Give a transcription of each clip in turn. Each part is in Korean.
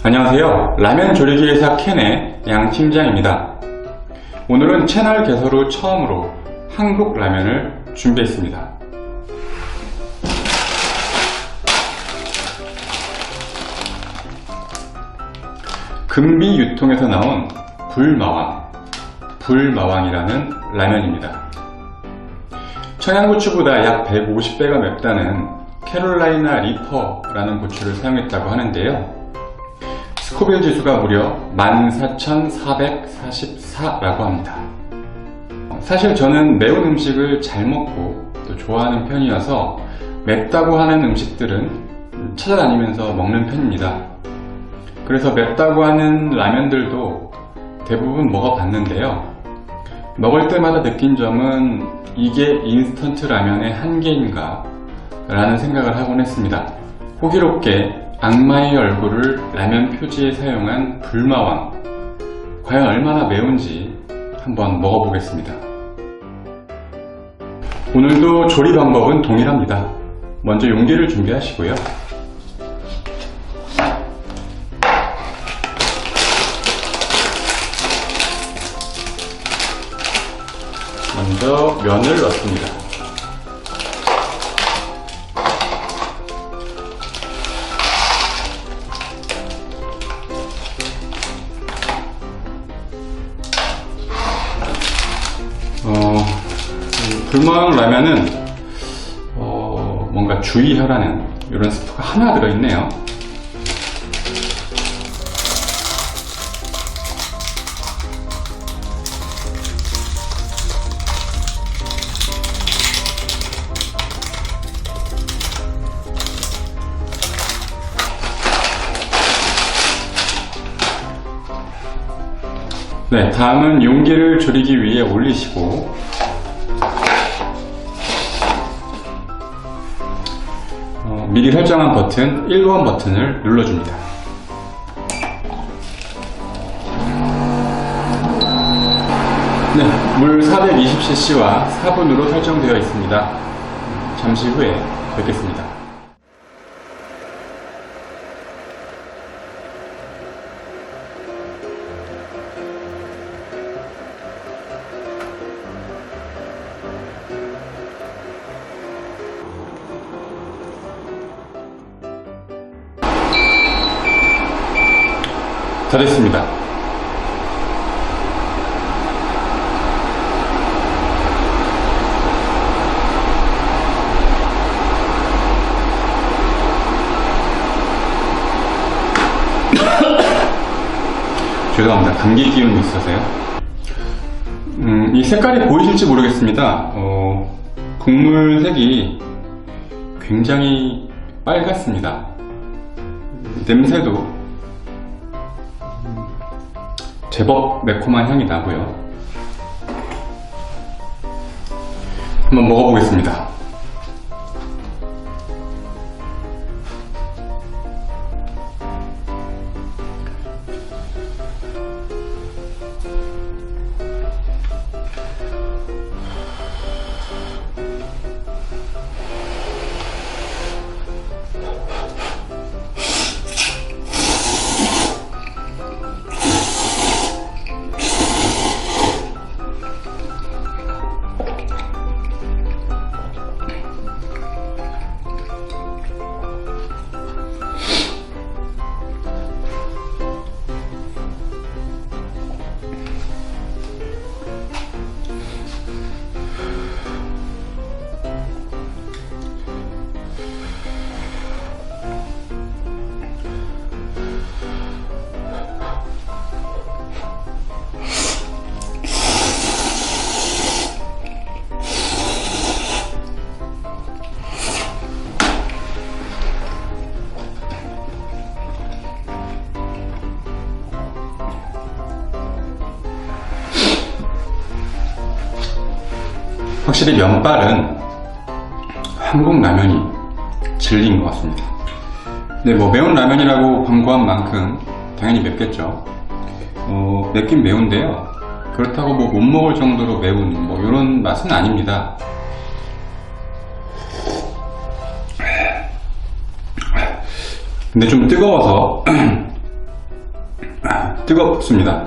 안녕하세요. 라면 조리기 회사 캔의 양 팀장입니다. 오늘은 채널 개설 후 처음으로 한국 라면을 준비했습니다. 금비 유통에서 나온 불마왕, 불마왕이라는 라면입니다. 청양고추보다 약 150배가 맵다는 캐롤라이나 리퍼라는 고추를 사용했다고 하는데요. 스코빌 지수가 무려 14,444라고 합니다. 사실 저는 매운 음식을 잘 먹고 또 좋아하는 편이어서 맵다고 하는 음식들은 찾아다니면서 먹는 편입니다. 그래서 맵다고 하는 라면들도 대부분 먹어봤는데요. 먹을 때마다 느낀 점은 이게 인스턴트 라면의 한계인가 라는 생각을 하곤 했습니다. 호기롭게 악마의 얼굴을 라면 표지에 사용한 불마왕. 과연 얼마나 매운지 한번 먹어보겠습니다. 오늘도 조리 방법은 동일합니다. 먼저 용기를 준비하시고요. 먼저 면을 넣습니다. 이 불멍 라면은 어, 뭔가 주의하라는 이런 스프가 하나 들어있네요. 네, 다음은 용기를 줄이기 위해 올리시고 미리 설정한 버튼 1번 버튼을 눌러줍니다. 네, 물 420cc와 4분으로 설정되어 있습니다. 잠시 후에 뵙겠습니다. 다 됐습니다. 죄송합니다. 감기 기운이 있어서요. 음, 이 색깔이 보이실지 모르겠습니다. 어, 국물 색이 굉장히 빨갛습니다. 냄새도 제법 매콤한 향이 나고요. 한번 먹어보겠습니다. 확실히 면발은 한국 라면이 진리인 것 같습니다. 네, 뭐 매운 라면이라고 광고한 만큼 당연히 맵겠죠. 어, 맵긴 매운데요. 그렇다고 뭐 못 먹을 정도로 매운 뭐 이런 맛은 아닙니다. 근데 좀 뜨거워서 뜨겁습니다.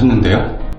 맛있는데요?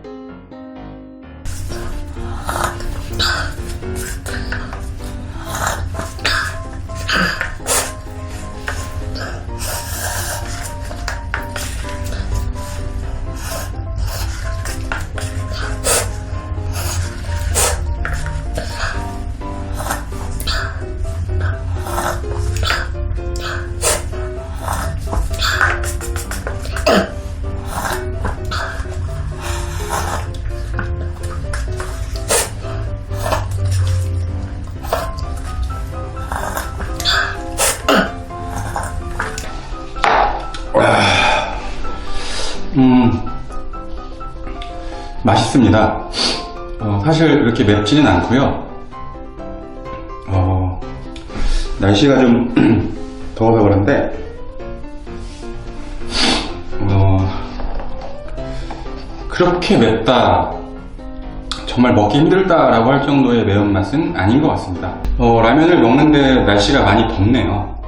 음, 맛있습니다. 어, 사실 이렇게 맵지는 않고요. 어, 날씨가 좀 더워서 그런데, 어, 그렇게 맵다, 정말 먹기 힘들다라고 할 정도의 매운맛은 아닌 것 같습니다. 어, 라면을 먹는데 날씨가 많이 덥네요.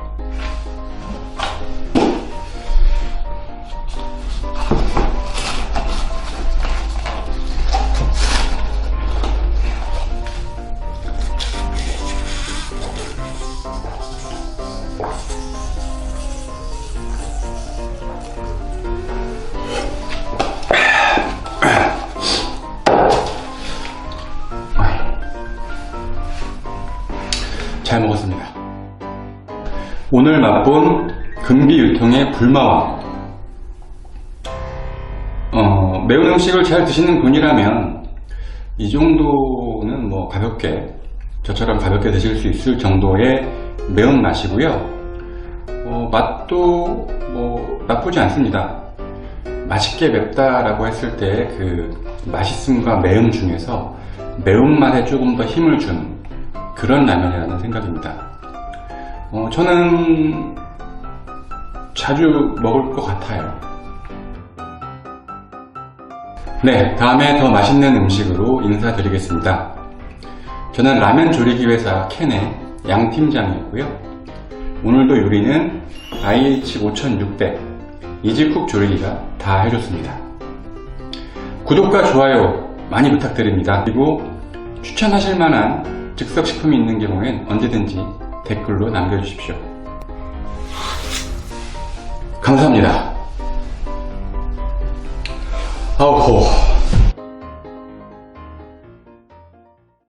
잘 먹었습니다. 오늘 맛본 금비 유통의 불마왕. 어, 매운 음식을 잘 드시는 분이라면 이 정도는 뭐 가볍게 저처럼 가볍게 드실 수 있을 정도의 매운 맛이고요. 어, 맛도 뭐 나쁘지 않습니다. 맛있게 맵다라고 했을 때 그 맛있음과 매움 중에서 매운맛에 조금 더 힘을 준 그런 라면이라는 생각입니다. 어, 저는 자주 먹을 것 같아요. 네, 다음에 더 맛있는 음식으로 인사드리겠습니다. 저는 라면 조리기 회사 캔의 양 팀장이었고요. 오늘도 요리는 IH5600 이지쿡 조리기가 다 해줬습니다. 구독과 좋아요 많이 부탁드립니다. 그리고 추천하실 만한 즉석 식품이 있는 경우엔 언제든지 댓글로 남겨주십시오. 감사합니다. 아우,